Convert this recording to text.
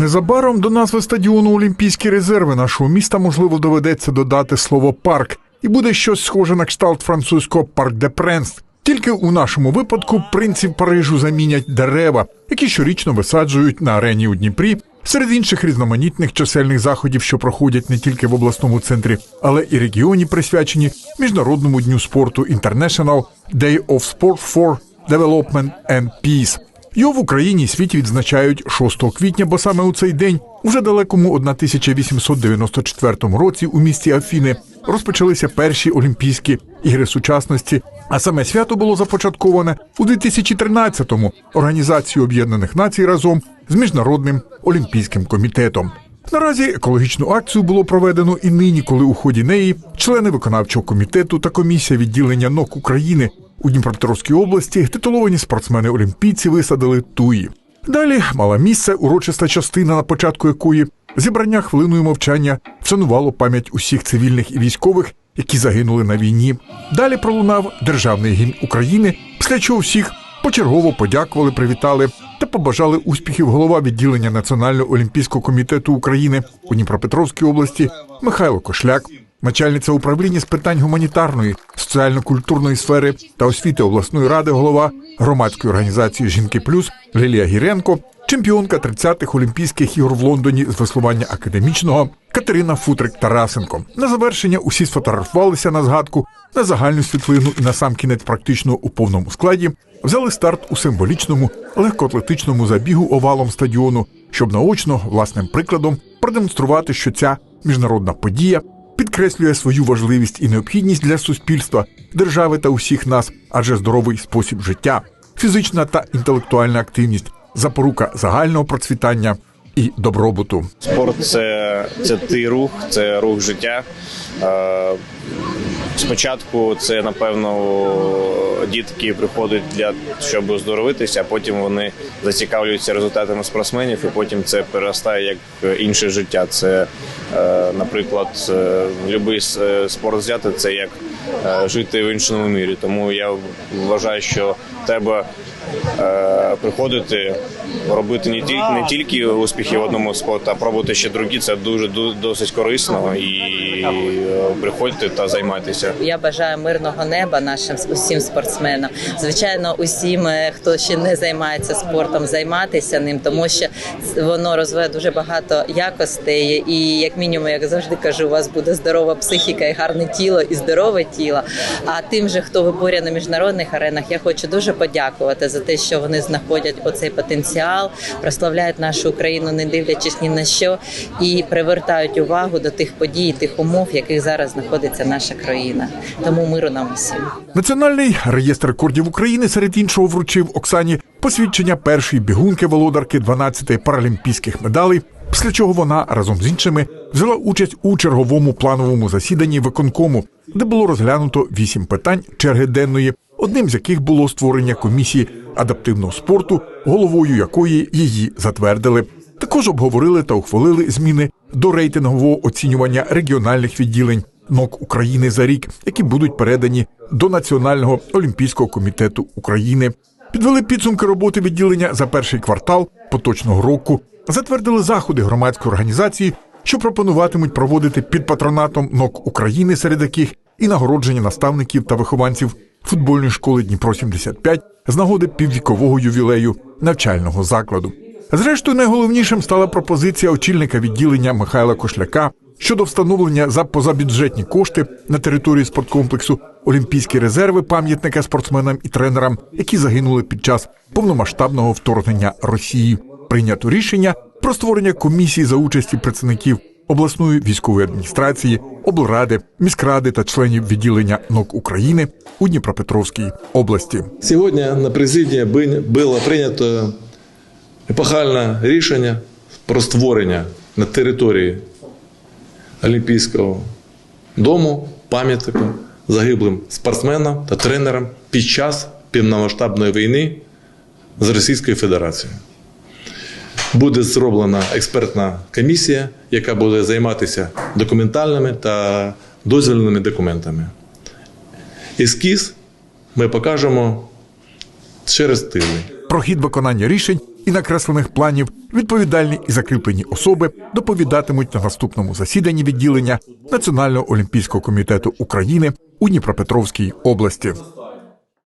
Незабаром до назви стадіону Олімпійські резерви нашого міста можливо доведеться додати слово парк, і буде щось схоже на кшталт французького парк де Пренс. Тільки у нашому випадку принців Парижу замінять дерева, які щорічно висаджують на арені у Дніпрі, серед інших різноманітних чисельних заходів, що проходять не тільки в обласному центрі, але і регіоні, присвячені міжнародному дню спорту International Day of Sport for Development and Peace. Його в Україні і світі відзначають 6 квітня, бо саме у цей день, уже далекому 1894 році, у місті Афіни розпочалися перші Олімпійські ігри сучасності. А саме свято було започатковане у 2013-му Організацією Об'єднаних Націй разом з Міжнародним олімпійським комітетом. Наразі екологічну акцію було проведено і нині, коли у ході неї члени виконавчого комітету та комісія відділення НОК України у Дніпропетровській області титуловані спортсмени-олімпійці висадили туї. Далі мала місце урочиста частина, на початку якої зібрання хвилиною мовчання вшанувало пам'ять усіх цивільних і військових, які загинули на війні. Далі пролунав державний гімн України, після чого всіх почергово подякували, привітали та побажали успіхів голова відділення Національного олімпійського комітету України у Дніпропетровській області Михайло Кошляк, начальниця управління з питань гуманітарної, соціально-культурної сфери та освіти обласної ради, голова громадської організації Жінки Плюс Лілія Гіренко, чемпіонка 30-х Олімпійських ігор в Лондоні з веслування академічного Катерина Футрик Тарасенко. На завершення усі сфотографувалися на згадку на загальну світлину і на сам кінець практично у повному складі взяли старт у символічному легкоатлетичному забігу овалом стадіону, щоб наочно власним прикладом продемонструвати, що ця міжнародна подія підкреслює свою важливість і необхідність для суспільства, держави та усіх нас, адже здоровий спосіб життя, фізична та інтелектуальна активність, запорука загального процвітання і добробуту. Спорт це, це ти рух, це рух життя. Е, Спочатку це напевно дітки приходять для щоб оздоровитися, а потім вони зацікавлюються результатами спортсменів, і потім це переростає як інше життя. Це, е, наприклад, е, будь-який спорт взяти це як е, жити в іншому мірі. Тому я вважаю, що треба е, приходити, робити не тільки не тільки успіхи в одному спорті, а пробувати ще другі. Це дуже ду- досить корисно і е, приходьте та займайтеся. Я бажаю мирного неба нашим усім спортсменам. Звичайно, усім, е, хто ще не займається спортом, займатися ним, тому що воно розвиває дуже багато якостей. І як мінімум, як завжди кажу, у вас буде здорова психіка і гарне тіло, і здорове тіло. А тим же, хто виборює на міжнародних аренах, я хочу дуже подякувати за те, що вони знаходять оцей потенціал, прославляють нашу Україну, не дивлячись ні на що, і привертають увагу до тих подій, тих умов, в яких зараз знаходиться наша країна. Тому миру нам усім. Національний реєстр рекордів України серед іншого вручив Оксані посвідчення першої бігунки володарки 12 паралімпійських медалей. Після чого вона разом з іншими взяла участь у черговому плановому засіданні виконкому, де було розглянуто вісім питань черги денної, одним з яких було створення комісії адаптивного спорту, головою якої її затвердили. Також обговорили та ухвалили зміни до рейтингового оцінювання регіональних відділень НОК України за рік, які будуть передані до Національного олімпійського комітету України. Підвели підсумки роботи відділення за перший квартал поточного року. Затвердили заходи громадської організації, що пропонуватимуть проводити під патронатом НОК України, серед яких і нагородження наставників та вихованців футбольної школи Дніпро 75 з нагоди піввікового ювілею навчального закладу. Зрештою, найголовнішим стала пропозиція очільника відділення Михайла Кошляка щодо встановлення за позабюджетні кошти на території спорткомплексу Олімпійські резерви пам'ятника спортсменам і тренерам, які загинули під час повномасштабного вторгнення Росії. Прийнято рішення про створення комісії за участі представників обласної військової адміністрації, облради, міськради та членів відділення НОК України у Дніпропетровській області. Сьогодні на президії було прийнято епохальне рішення про створення на території Олімпійського дому пам'ятника загиблим спортсменам та тренерам під час повномасштабної війни з Російською Федерацією. Буде зроблена експертна комісія, яка буде займатися документальними та дозвільними документами. Ескіз ми покажемо через тиждень. Про хід виконання рішень і накреслених планів відповідальні і закріплені особи доповідатимуть на наступному засіданні відділення Національного олімпійського комітету України у Дніпропетровській області.